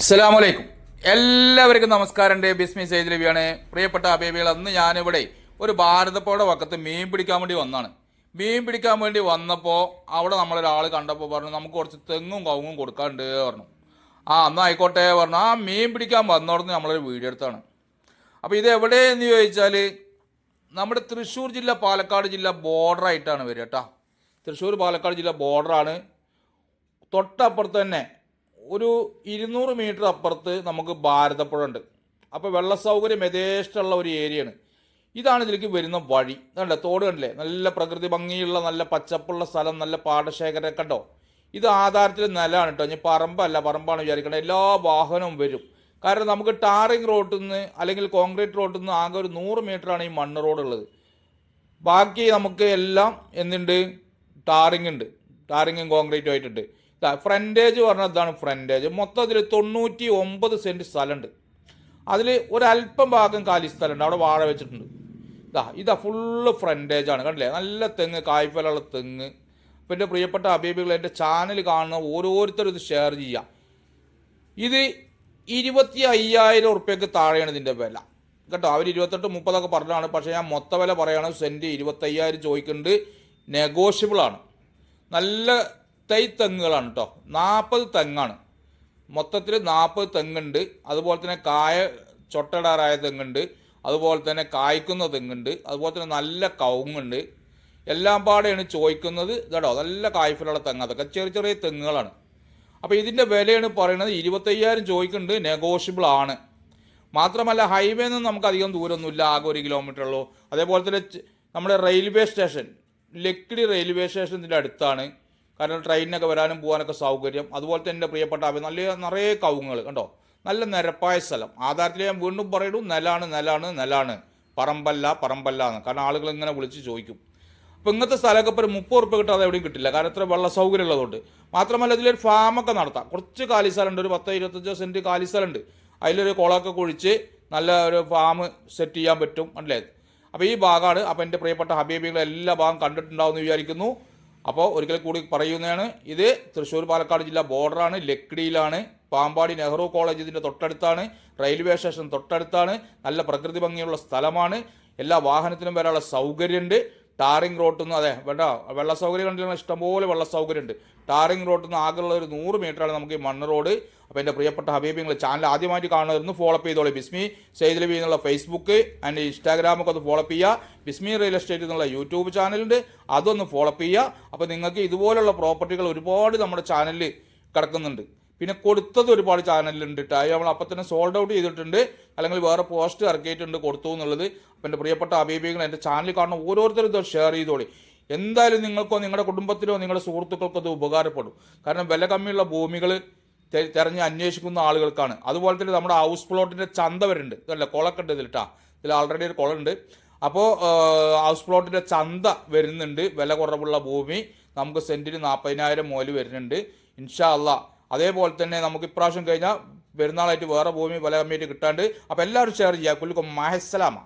അസ്സലാമലൈക്കും. എല്ലാവർക്കും നമസ്കാരം. ബിസ്മി സൈദ് രവിയാണ് പ്രിയപ്പെട്ട അബേബികൾ അന്ന് ഞാനിവിടെ ഒരു ഭാരതപ്പുഴയുടെ വക്കത്ത് മീൻ പിടിക്കാൻ വേണ്ടി വന്നാണ്. മീൻ പിടിക്കാൻ വേണ്ടി വന്നപ്പോൾ അവിടെ നമ്മളൊരാൾ കണ്ടപ്പോൾ പറഞ്ഞു നമുക്ക് കുറച്ച് തെങ്ങും കവുങ്ങും കൊടുക്കാണ്ട് പറഞ്ഞു. ആ എന്നാൽ ആയിക്കോട്ടെ പറഞ്ഞു. ആ മീൻ പിടിക്കാൻ വന്നോടന്ന് നമ്മളൊരു വീഡിയോ എടുത്താണ്. അപ്പോൾ ഇത് എവിടെയെന്ന് ചോദിച്ചാൽ നമ്മുടെ തൃശ്ശൂർ ജില്ല പാലക്കാട് ജില്ല ബോർഡറായിട്ടാണ് വരിക കേട്ടോ തൃശ്ശൂർ പാലക്കാട് ജില്ല ബോർഡറാണ് തൊട്ടപ്പുറത്ത് തന്നെ ഒരു ഇരുന്നൂറ് മീറ്റർ അപ്പുറത്ത് നമുക്ക് ഭാരതപ്പുഴ ഉണ്ട്. അപ്പോൾ വെള്ള സൗകര്യം യഥേഷ്ടമുള്ള ഒരു ഏരിയയാണ്. ഇതാണ് ഇതിലേക്ക് വരുന്ന വഴി. കണ്ടേ തോട് കണ്ടില്ലേ? നല്ല പ്രകൃതി ഭംഗിയുള്ള നല്ല പച്ചപ്പുള്ള സ്ഥലം നല്ല പാടശേഖരം കണ്ടോ? ഇത് ആധാരത്തിൽ നിലമാണ് കേട്ടോ. ഇനി പറമ്പല്ല പറമ്പാണ് വിചാരിക്കേണ്ടത് എല്ലാ വാഹനവും വരും. കാരണം നമുക്ക് ടാറിങ് റോട്ടിൽ നിന്ന് അല്ലെങ്കിൽ കോൺക്രീറ്റ് റോട്ടിൽ നിന്ന് ആകെ ഒരു നൂറ് മീറ്ററാണ് ഈ മണ്ണ് റോഡ് ഉള്ളത് ബാക്കി നമുക്ക് എല്ലാം എന്തുണ്ട്? ടാറിങ് ഉണ്ട്. ടാറിങ്ങും കോൺക്രീറ്റും ആയിട്ടുണ്ട്. ഫ്രണ്ടേജ് പറഞ്ഞാൽ ഇതാണ് ഫ്രണ്ടേജ് മൊത്തത്തിൽ തൊണ്ണൂറ്റി ഒമ്പത് സെന്റ് സ്ഥലമുണ്ട് അതിൽ ഒരല്പം ഭാഗം കാലി സ്ഥലമുണ്ട് അവിടെ വാഴ വെച്ചിട്ടുണ്ട്. ഇതാ ഇതാ ഫുള്ള് ഫ്രണ്ടേജ് ആണ്. കണ്ടില്ലേ? നല്ല തെങ്ങ് കായ്ഫലുള്ള തെങ്ങ്. അപ്പോൾ എന്റെ പ്രിയപ്പെട്ട അബീബികൾ എന്റെ ചാനൽ കാണുന്ന ഓരോരുത്തരും ഇത് ഷെയർ ചെയ്യുക ഇത് ഇരുപത്തി അയ്യായിരം ഉറുപ്പ്യക്ക് താഴെയാണ് ഇതിന്റെ വില. കേട്ടോ? അവർ ഇരുപത്തെട്ട് മുപ്പതൊക്കെ പറഞ്ഞതാണ്. പക്ഷേ ഞാൻ മൊത്ത വില പറയുകയാണ് സെന്റ് ഇരുപത്തയ്യായിരം ചോദിക്കുന്നുണ്ട് നെഗോഷ്യബിളാണ് നല്ല തൈ തെങ്ങുകളാണ് കേട്ടോ നാൽപ്പത് തെങ്ങാണ്. മൊത്തത്തിൽ നാൽപ്പത് തെങ്ങുണ്ട്. അതുപോലെ തന്നെ കായ ചൊട്ടടാറായ തെങ്ങുണ്ട്. അതുപോലെ തന്നെ കായ്ക്കുന്ന തെങ്ങുണ്ട്. അതുപോലെ തന്നെ നല്ല കവുങ്ങുണ്ട്. എല്ലാം പാടെയാണ് ചോദിക്കുന്നത്. ഇതാടോ നല്ല കായ്ഫലുള്ള തെങ്ങ്. അതൊക്കെ ചെറിയ ചെറിയ തെങ്ങുകളാണ്. അപ്പോൾ ഇതിന്റെ വിലയാണ് പറയുന്നത് ഇരുപത്തയ്യായിരം ചോദിക്കുന്നുണ്ട്. നെഗോഷ്യബിൾ ആണ്. മാത്രമല്ല ഹൈവേ നിന്ന് നമുക്ക് അധികം ദൂരമൊന്നുമില്ല. ആകെ ഒരു കിലോമീറ്റർ ഉള്ളൂ. അതേപോലെ തന്നെ നമ്മുടെ railway station Lakkidi railway station ഇതിന്റെ അടുത്താണ്. കാരണം ട്രെയിനിനൊക്കെ വരാനും പോകാനൊക്കെ സൗകര്യം. അതുപോലെ തന്നെ എന്റെ പ്രിയപ്പെട്ട അവ നല്ല നിറയെ കവുങ്ങൾ കണ്ടോ? നല്ല നിരപ്പായ സ്ഥലം. ആധാരത്തിൽ ഞാൻ വീണ്ടും പറയുന്നു നിലാണ് നിലാണ് നിലാണ്. പറമ്പല്ല പറമ്പല്ല എന്ന്. കാരണം ആളുകൾ ഇങ്ങനെ വിളിച്ച് ചോദിക്കും. അപ്പോൾ ഇങ്ങനത്തെ സ്ഥലമൊക്കെ ഇപ്പോൾ ഒരു മുപ്പത് റുപ്യ കിട്ടാതെ എവിടെയും കിട്ടില്ല. കാരണം ഇത്ര വെള്ള സൗകര്യം ഉള്ളതുകൊണ്ട്. മാത്രമല്ല ഇതിലൊരു ഫാമൊക്കെ നടത്താം. കുറച്ച് കാലി സ്ഥലമുണ്ട്. ഒരു പത്ത് ഇരുപത്തഞ്ച് സെന്റ് കാലി സ്ഥലമുണ്ട്. അതിലൊരു കുളമൊക്കെ കുഴിച്ച് നല്ല ഒരു ഫാം സെറ്റ് ചെയ്യാൻ പറ്റും. അല്ലേ? അപ്പോൾ ഈ ഭാഗമാണ്. അപ്പോൾ എന്റെ പ്രിയപ്പെട്ട ഹബീബികളെല്ലാ ഭാഗം കണ്ടിട്ടുണ്ടാവുമെന്ന് വിചാരിക്കുന്നു. അപ്പോൾ ഒരിക്കൽ കൂടി പറയുന്നതാണ് ഇത് തൃശ്ശൂർ പാലക്കാട് ജില്ല ബോർഡറാണ് ലക്കിടിയിലാണ് പാമ്പാടി നെഹ്റു കോളേജ് ഇതിന്റെ തൊട്ടടുത്താണ് റെയിൽവേ സ്റ്റേഷൻ തൊട്ടടുത്താണ് നല്ല പ്രകൃതി ഭംഗിയുള്ള സ്ഥലമാണ് എല്ലാ വാഹനത്തിനും വരാനുള്ള സൗകര്യമുണ്ട്. ടാറിംഗ് റോട്ടിൽ നിന്ന് അതെ വേണ്ട വെള്ള സൗകര്യം കണ്ടില്ല ഇഷ്ടംപോലെ വെള്ള സൗകര്യമുണ്ട് ടാറിംഗ് റോട്ടിൽ നിന്ന് ആകെയുള്ള ഒരു നൂറ് മീറ്ററാണ് നമുക്ക് ഈ മണ്ണ് റോഡ്. അപ്പോൾ എന്റെ പ്രിയപ്പെട്ട ഹബീബിങ്ങൾ ചാനൽ ആദ്യമായിട്ട് കാണുന്നതെന്ന് ഫോളോ ചെയ്തോളൂ. ബിസ്മി സെയ്ദ് ലബി എന്നുള്ള ഫേസ്ബുക്ക് ആൻഡ് ഇൻസ്റ്റാഗ്രാമൊക്കെ ഒന്ന് ഫോളോ ചെയ്യുക. ബിസ്മി റിയൽ എസ്റ്റേറ്റ് എന്നുള്ള യൂട്യൂബ് ചാനലുണ്ട് അതൊന്ന് ഫോളോ ചെയ്യുക. അപ്പോൾ നിങ്ങൾക്ക് ഇതുപോലുള്ള പ്രോപ്പർട്ടികൾ ഒരുപാട് നമ്മുടെ ചാനലിൽ കിടക്കുന്നുണ്ട്. പിന്നെ കൊടുത്തത് ഒരുപാട് ചാനലിലുണ്ട് അത് നമ്മൾ അപ്പം തന്നെ സോൾഡ് ഔട്ട് ചെയ്തിട്ടുണ്ട്. അല്ലെങ്കിൽ വേറെ പോസ്റ്റ് ഇറക്കിയിട്ടുണ്ട് കൊടുത്തു എന്നുള്ളത്. അപ്പം എന്റെ പ്രിയപ്പെട്ട അഭിപ്രായങ്ങൾ എന്റെ ചാനൽ കാണുന്ന ഓരോരുത്തരും ഇത് ഷെയർ ചെയ്തോളി. എന്തായാലും നിങ്ങൾക്കോ നിങ്ങളുടെ കുടുംബത്തിലോ നിങ്ങളുടെ സുഹൃത്തുക്കൾക്കോ അത് ഉപകാരപ്പെടും. കാരണം വില കമ്മിയുള്ള ഭൂമികൾ തെരഞ്ഞ് അന്വേഷിക്കുന്ന ആളുകൾക്കാണ്. അതുപോലെ തന്നെ നമ്മുടെ ഹൗസ് പ്ലോട്ടിന്റെ ചന്ത വരുന്നുണ്ട്. ഇതല്ല? കുളക്കെ ഉണ്ട് ഇതിലിട്ടാ ഇതിൽ ആൾറെഡി ഒരു കുളമുണ്ട് അപ്പോൾ ഹൗസ് പ്ലോട്ടിന്റെ ചന്ത വരുന്നുണ്ട്. വില കുറവുള്ള ഭൂമി. നമുക്ക് സെന്റിന് നാൽപ്പതിനായിരം മുതൽ വരുന്നുണ്ട്. ഇൻഷാ അല്ല അതേപോലെ തന്നെ നമുക്ക് ഇപ്രാവശ്യം കഴിഞ്ഞാൽ പെരുന്നാളായിട്ട് വേറെ ഭൂമി വില കമ്മിയായിട്ട് കിട്ടാണ്ട്. അപ്പോൾ എല്ലാവരും ഷെയർ ചെയ്യുക കുല്ലിക്കും മഹസ്സലാമ.